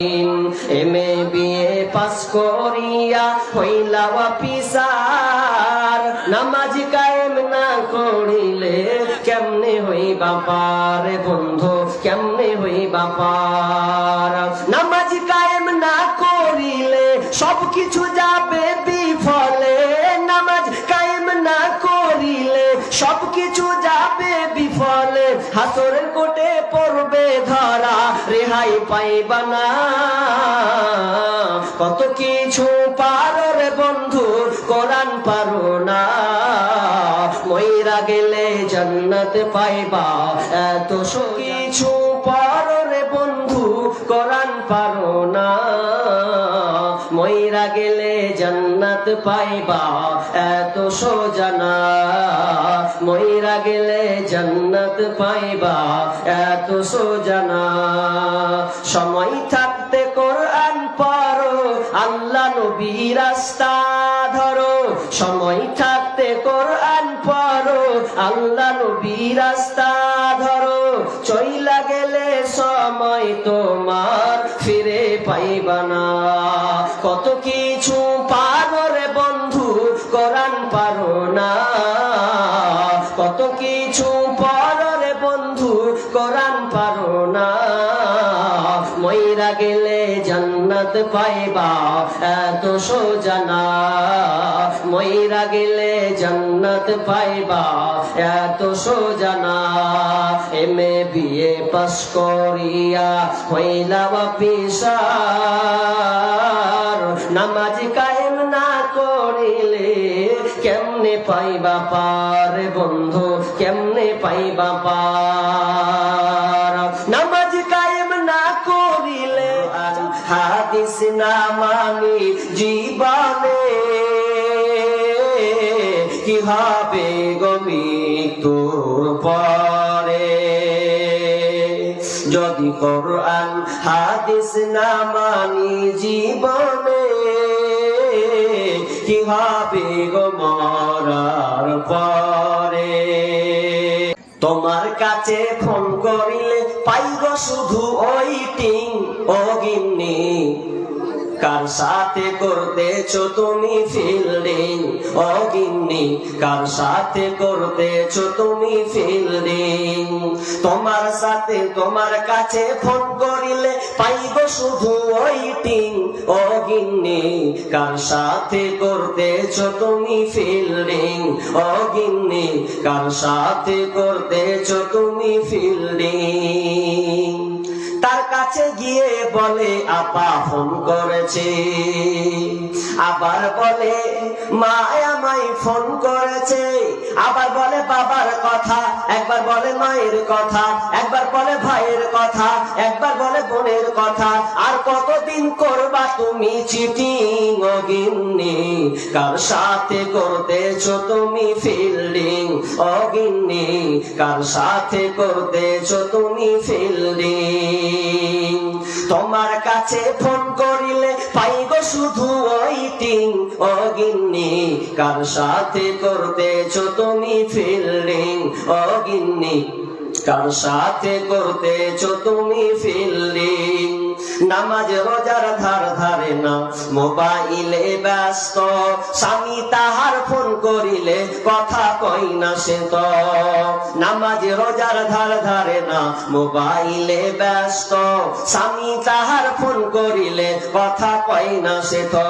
M A BA pass করিয়া হইলা officer. নামাজ কায়েম না করিলে কেমনে হই বাপার বন্ধু, কেমনে হই বাপার নামাজ কায়েম না করিলে সব কিছু রেহাই পাইবা না? কত কিছু পারো রে বন্ধু, কোরআন পারো না? মইরা গেলে জান্নাত পাইবা। এত কিছু পারো রে বন্ধু, কোরআন পারো না। পাইবা, এত সোজানা মইরা গেলে পাইবা, এত সোজানা সময় থাকতে কোরআন পড়ো, আল্লাহ নবী রাস্তা ধরো। সময় থাকতে কোরআন আল্লাহ নবী রাস্তা ধরো। চইলা গেলে সময় তোমার ফিরে পাইবা না। কত কিছু জান্নাত পাইবা, এত সোজানা মইরা গেলে জান্নাত পাইবা, এত সোজানা এম বিএ পাস করিয়া হইলা অফিসার। নামাজ কায়েম না করিলে কেমনে পাইবা পার বন্ধু, কেমনে পাইবা পার? না মানি জীবনে। কি হবে গমি তোর পরে? যদি কোরআন, হাদিস না মানি জীবনে, কি হবে গো মরার পরে? তোমার কাছে ফোন করিলে পাইব শুধু ওই টিং, ও গিন্নি। কার সাথে করতেছো তুমি ফিল্ডিং ও গিন্নি, কার সাথে করতেছো তুমি ফিল্ডিং তোমার সাথে তোমার কাছে ফোন করিলে পাইব শুধু ওইটিং ও গিন্নি, কার সাথে করতেছো তুমি ফিল্ডিং ও গিন্নি, কার সাথে করতেছো তুমি ফিল্ডিং তার কাছে গিয়ে বলে, আপা, ফোন করেছে। আবার বলে মা ফোন করেছে। আবার বলে, বাবার কথা। একবার বলে, মায়ের কথা। একবার বলে, ভাইয়ের কথা। একবার বলে, বোনের কথা। আর কতদিন করবা তুমি চিটিং অগিন্নি কার সাথে করতেছো তুমি ফিল্ডিং? অগিন্নি কার সাথে করতেছো তুমি ফিল্ডিং? তোমার কাছে ফোন করিলে পাইব শুধু ওই ওইটিং অগিন্নি। কার সাথে করতেছো তুমি ফিল্ডিং? অগিন্নি, কার সাথে করতেছো তুমি ফিল্ডিং? নামাজ রোজার ধার ধারে না, মোবাইলে ব্যস্ত। স্বামী তাহার ফোন করিলে কথা কই না সে তো। নামাজ রোজার ধার ধারে না, মোবাইলে ব্যস্ত। স্বামী তাহার ফোন করিলে কথা কই না সে তো।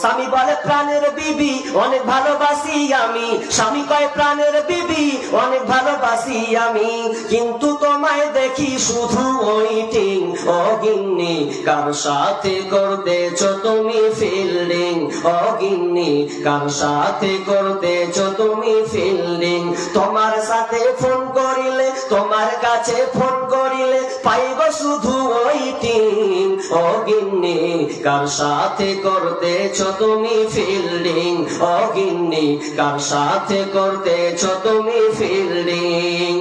স্বামী বলে, প্রাণের বিবি, অনেক ভালোবাসি আমি। স্বামী কয়, প্রাণের বিবি, অনেক ভালোবাসি আমি। কিন্তু তোমায় দেখি শুধু ওইটিং অগিন্নি কার সাথে করতেছো তুমি ফিল্ডিং অগিন্নি কার সাথে করতেছো তুমি ফিল্ডিং তোমার সাথে ফোন করিলে, তোমার কাছে ফোন করিলে পাইব শুধু ওই ওইটিং অগিন্নি কার সাথে করতেছো তুমি ফিল্ডিং অগিন্নি কার সাথে করতেছো তুমি ফিল্ডিং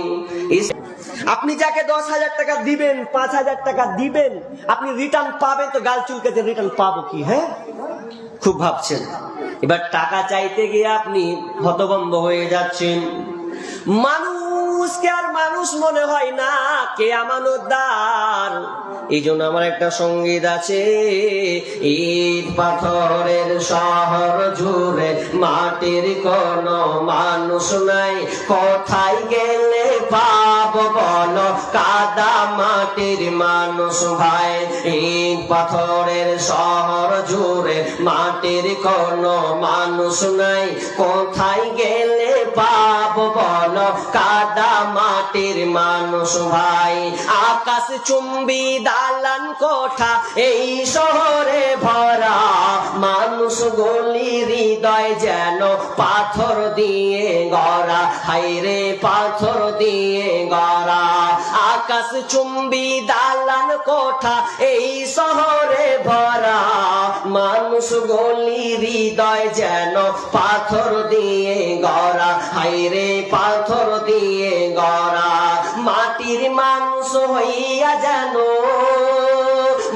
আপনি যাকে দশ হাজার টাকা দিবেন, পাঁচ হাজার টাকা দিবেন, আপনি রিটার্ন পাবেন, তো গাল চুলকেতে রিটার্ন পাবো কি হ্যাঁ? খুব ভাবছেন। এবার টাকা চাইতে গিয়ে আপনি হতভম্ব হয়ে যাচ্ছেন। মানুষকে আর মানুষ মনে হয় না, কে আমানতদার। এই জন্য আমার একটা সংগীত আছে, ইট পাথরের শহর জুড়ে মাটির কোন মানুষ নাই, কোথায় গেলে মাটির মানুষ ভাই, ইট পাথরের শহর জুড়ে মাটির কোন মানুষ নাই। কোথায় গেলে পাব বল? কাদা মাটির মানুষ ভাই, আকাশ চুম্বি দালান কোঠা, এই শহরে ভরা মানুষ গলি হৃদয় যেন পাথর দিয়ে গড়া। হাইরে পাথর দিয়ে গড়া। আকাশ চুম্বি দালান কোঠা, এই শহরে ভরা। মানুষ গলি হৃদয় যেন পাথর দিয়ে গড়া। হাইরে পাথর দিয়ে গড়া। মাটির মানুষ হইয়া যেন,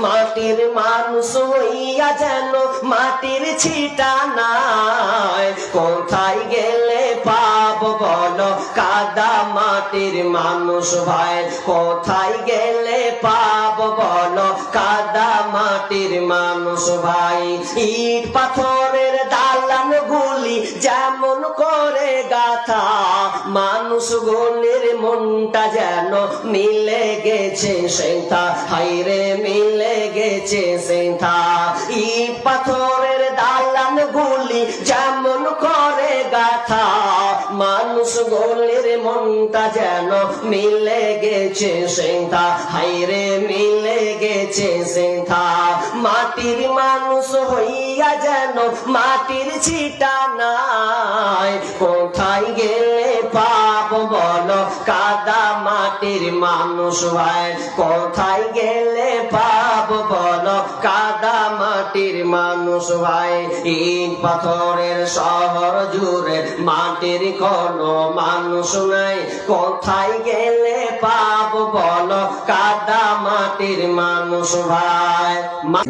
মাটির মানুষ হইয়া যেন মাটির ছিটা নাই। কোথায় গেলে পাব বল, কাদা মাটির মানুষ ভাই, কোথায় গেলে পাব বল? কাদা মাটির মানুষ ভাই, ইট পাথরের দালান গুলি যেমন করে গাথা মানুষ গলির মনটা যেন মিলে গেছে সেথা হাইরে মিলে গেছে সেথা ইট পাথরের দালান গুলি যেমন করে মানুষ গলির মনটা যেন মিলে গেছে সেথা হাইরে মিলে গেছে সেথা মাটির মানুষ হইয়া যেন মাটির ছিটা নাই। কোথায় গেলে পাপ বল? কাদা মাটির মানুষ ভাই কোথায় গেলে পাব বল? কাদা মাটির মানুষ ভাই ইট পাথরের শহর জুড়ে মাটির কোনো মানুষ নাই। কোথায় গেলে পাপ বল? কাদা মাটির মানুষ ভাই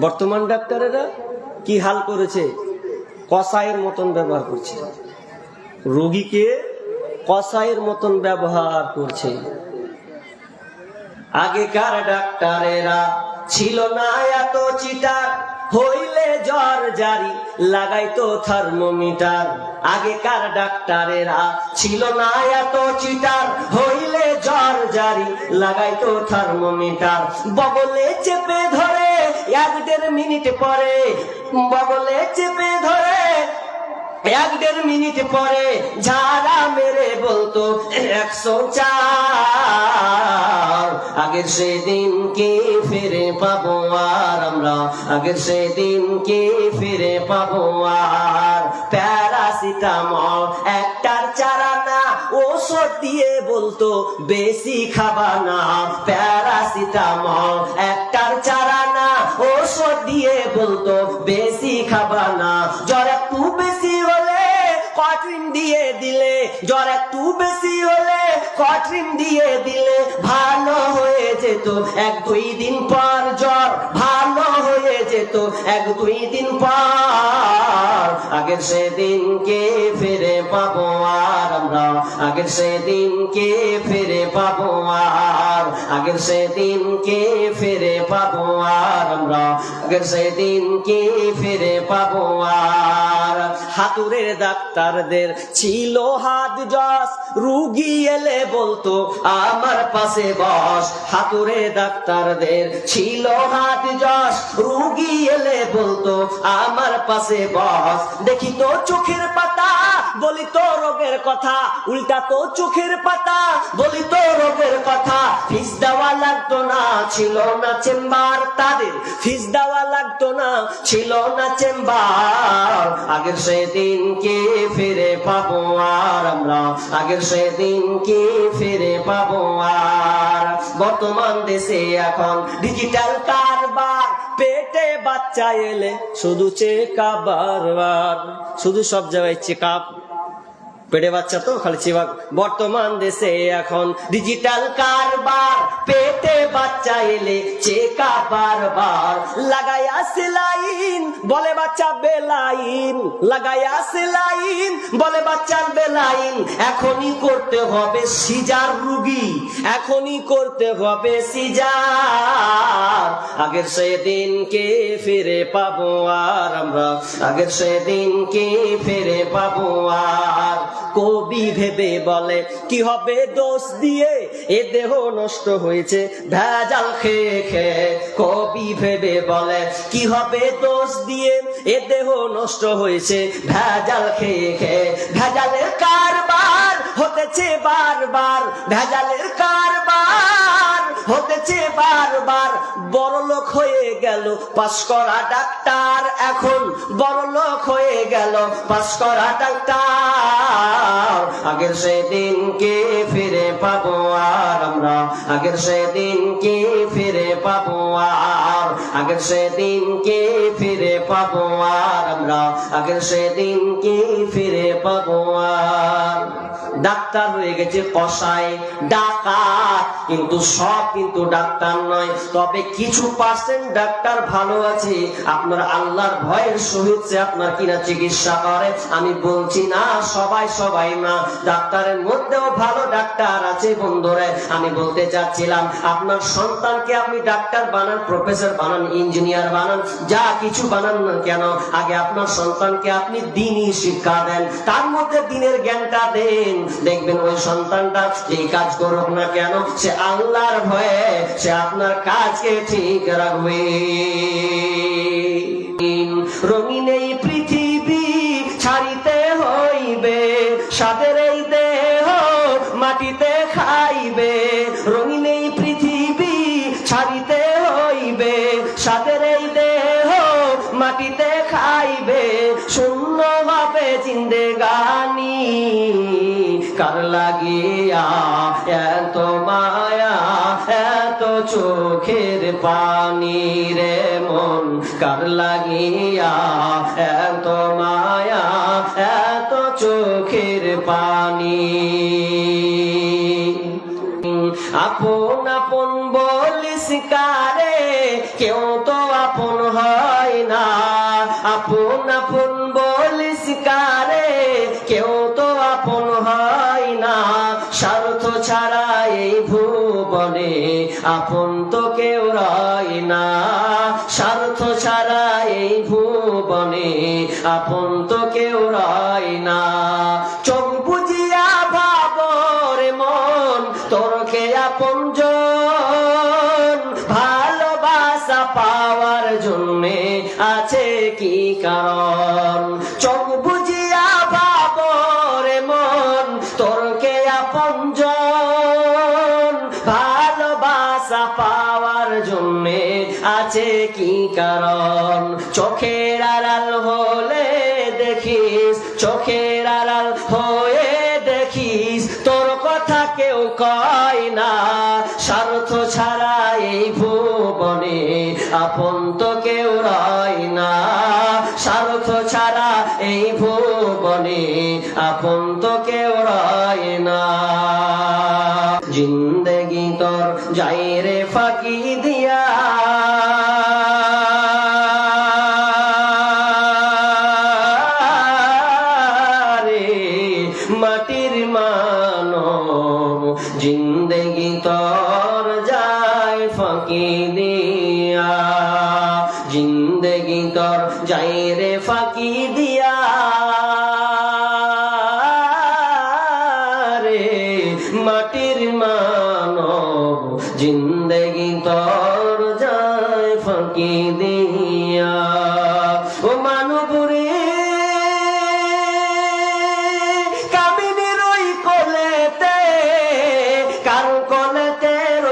বর্তমান ডাক্তারেরা কি হাল করেছে? কসাইয়ের মতন ব্যবহার করছে। রোগীকে কসাইয়ের মতন ব্যবহার করছে। আগেকার ডাক্তারেরা ছিল না এত চিটার। হইলে জ্বর জারি, লাগাইতো থার্মোমিটার। আগেকার ডাক্তারেরা ছিল না এত চিটার। হইলে জ্বর জারি, লাগাইতো থার্মোমিটার। বগলে চেপে ধরে এক দেড় মিনিট পরে বগলে চেপে ধরে এক দেড় মিনিট পরে ঝাড়া মেরে বলতো, একশো চার। আগের সেদিন কে ফিরে পাবো আর আমরা, আগের সেদিন কে ফিরে পাবো আর। প্যারাসিটামল একটার চারা না, ওষুধ দিয়ে বলতো, বেশি খাবা না। প্যারাসিটামল একটার চারা না, ওষুধ দিয়ে বলতো, বেশি খাবা না। জ্বর একটু বেশি কট্রিন দিয়ে দিলে, জ্বর একটু বেশি হলে কট্রিন দিয়ে দিলে ভালো হয়ে যেত। এক দুই দিন পর জ্বর ভালো হয়ে যেত। এক দুই দিন পর আগের সেদিন কে ফিরে পাবো আর আমরা। আগের সেদিন কে ফিরে পাবো আর, আগের সেদিন কে ফিরে পাবো আর আমরা। আগের সেদিন কে ফিরে পাবো আর। হাতুরের ডাক্তারদের ছিল হাত যশ, রুগী এলে বলতো, আমার পাশে বস। হাতুরে ডাক্তারদের ছিল হাত যশ, রুগী এলে বলতো, আমার পাশে বস। দেখি তো চোখের পাতা বলি তো রোগের কথা, উল্টা তো চোখের পাতা। বলি তো রোগের কথা, ফিস দেওয়া লাগতো না, ছিল না চেম্বার। তাদের ফিস দেওয়া লাগতো না, ছিল না চেম্বার। আগের সেদিন কে ফিরে পাবো আর আমরা, আগের সেদিন কে ফিরে পাবো আর। বর্তমান দেশে এখন ডিজিটাল কারবার, পেটে বাচ্চা এলে শুধু চেক বারবার। শুধু সব জায়গায় চেক আপ পেটে বাচ্চা তো, খালি চিবা বর্তমান দেশে এখন ডিজিটাল কারবার, পেটে বাচ্চা এলে চেকা বারবার। লাগাইয়া সেলাইন বলে বাচ্চা বেলাইন। লাগাইয়া সেলাইন বলে বাচ্চার বেলাইন। এখনই করতে হবে সিজার রুগী, এখনই করতে হবে সিজার। আগের সেদিনকে ফিরে পাবো আর আমরা, আগের সেদিনকে ফিরে পাবো আর কবি ভেবে বলে, কি হবে দোষ দিয়ে? এ দেহ নষ্ট হয়েছে, ভেজাল খেয়ে খেয়ে। কবি ভেবে বলে, কি হবে দোষ দিয়ে? এ দেহ নষ্ট হয়েছে, ভেজাল খেয়ে খেয়ে। ভেজালের কারবার হতেছে বারবার, ভেজালের কারবার হতেছে বারবার। বড় লোক হয়ে গেল পাস করা ডাক্তার। এখন বড় লোক হয়ে গেল পাস করা ডাক্তার। আগের সেদিনকে ফিরে পাবো আর আমরা। আগের সেদিনকে ফিরে পাবো আর আগের সেদিনকে ফিরে পাবো আর আমরা আগের সেদিনকে ফিরে পাবো আর। ডাক্তার হয়ে গেছে কষাই ডাকাত, কিন্তু সব কিন্তু ডাক্তার নয়। তবে কিছু পার্সেন্ট ডাক্তার ভালো আছে। আপনার আল্লাহর ভয়ের সহিত আপনার কিনা চিকিৎসা করে। আমি বলছি না, সবাই সবাই না। ডাক্তারের মধ্যেও ভালো ডাক্তার আছে বন্ধুরে। আমি বলতে চাচ্ছিলাম, আপনার সন্তানকে আপনি ডাক্তার বানান প্রফেসর বানান ইঞ্জিনিয়ার বানান, যা কিছু বানান না কেন? আগে আপনার সন্তানকে আপনি দিনই শিক্ষা দেন, তার মধ্যে দিনের জ্ঞানটা দেন। দেখবেন ওই সন্তানটা যেই কাজ করুক না কেন, সে আল্লাহর ভয়ে সে আপনার কাজকে ঠিক রাখবে। রঙিন এই পৃথিবী ছাড়িতে হইবে সাদের এই দেহ মাটিতে খাইবে। রঙিন জিন্দেগানি কার লাগিয়া এত মায়া, এত চোখের পানি রে মন, কার লাগিয়া এত মায়া, এত চোখের পানি। আপন আপন বলিস কারে, কেউ তো আপন হয় না। আপন আপন বলিস কারে কেউ তো আপন হয় না। স্বার্থ ছাড়া এই ভুবনে আপন তো কেউ রয় না। স্বার্থ ছাড়া এই ভুবনে আপন তো কেউ রয় না। চোখ বুঝিয়া ভাবরে মন তোরকে আপন ভালোবাসা পাওয়ার জন্যে আছে কি কারণ? আপন ভালোবাসা পাওয়ার জন্যে আছে কি কারণ? চোখের আড়াল হলে দেখিস, চোখের আড়াল হয়ে দেখিস, তোর কথা কেউ কয় না। স্বার্থ ছাড়া এই ভুবনে আপন তো কেউ রয় না। স্বার্থ ছাড়া এই ভুবনে আপন তো কেউ রয়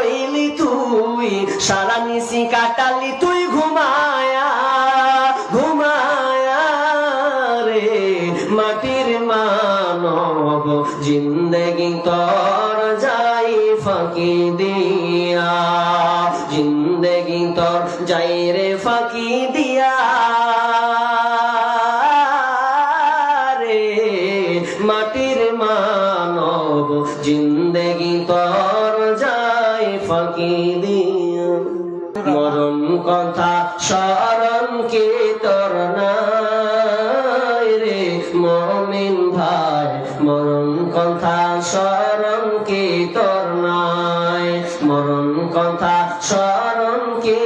রইলি তুই সারা নিশি কাটালি তুই ঘুমায়া মমিন ভাই মরণ কথা স্মরণ কি তোর নাই? মরণ কথা স্মরণ কি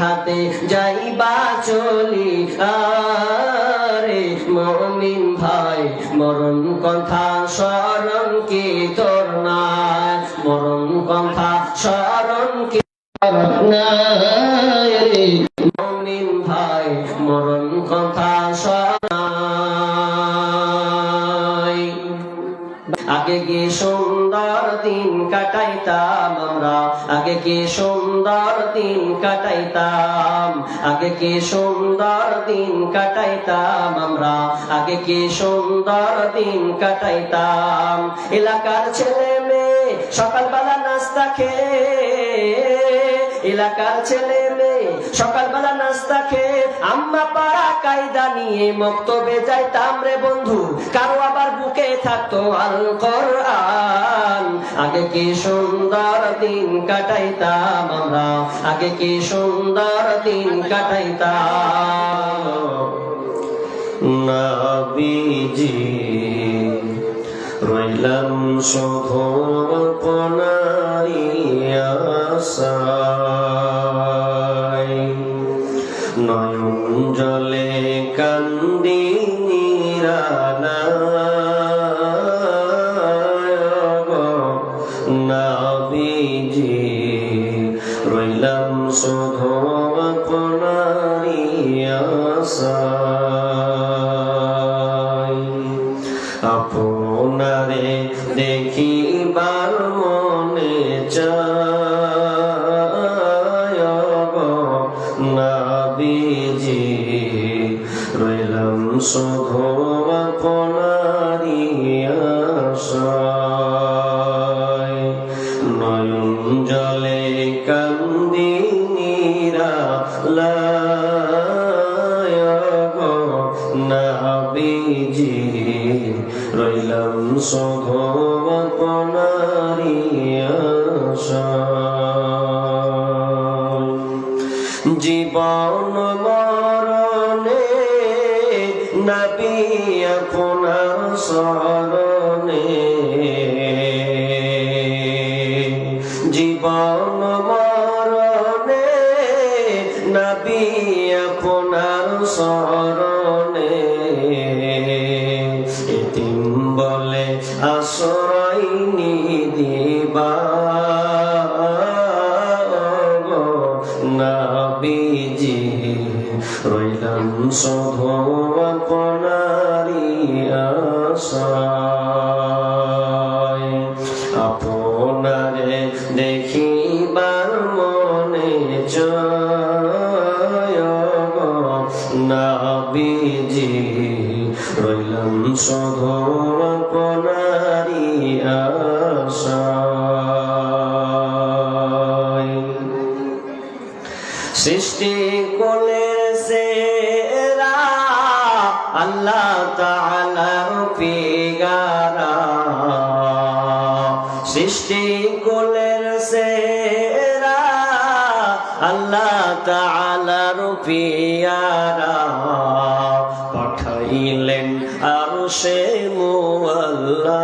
হাতে যাইবা চলি মমিন ভাই, মরণ কথা স্মরণ কি তোর মরণ কথা স্মরণ কি মমিন ভাই, মরণ কথা আগে কি সুন্দর দিন কাটাইতাম আমরা? আগে কি সুন্দর দিন কাটাইতাম। আগে কি সুন্দর দিন কাটাইতাম আমরা? আগে কি সুন্দর দিন কাটাইতাম? এলাকার ছেলে মেয়ে সকালবেলা নাস্তা খেয়ে, এলাকার ছেলে মেয়ে সকালবেলা নাস্তা খেয়ে আম্মা পাড়া কায়দা নিয়ে মক্তবে যাইতাম রে বন্ধু। কারও আবার বুকে থাকতো আল কোরআন আগে কি সুন্দর দিন কাটাইতাম আমরা? আগে কি সুন্দর দিন কাটাইতাম? নবীজি, রইলাম শুধু পনাইয়াসাই নাবিজি রইলাম শুধু আপনারি আশায় নাবিজি রইলাম শুধু আপনারি আশায় জীবন মরণে নাবি আপনার রইলাম শুধু পিগারা সৃষ্টি কোলের সেরা আল্লাহ তাআলার পিয়ারা পাঠাইলেন আর সে মুআল্লা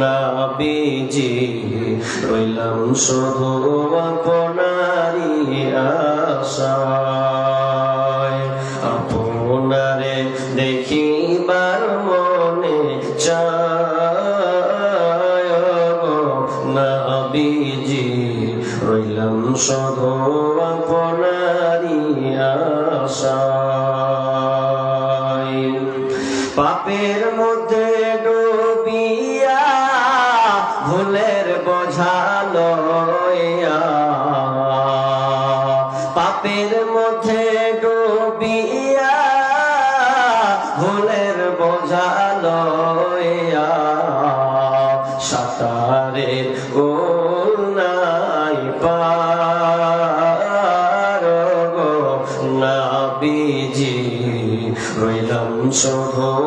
নাবিজি রইলাম শুধু রইলাম সদ আপনারি আশায়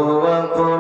শুধু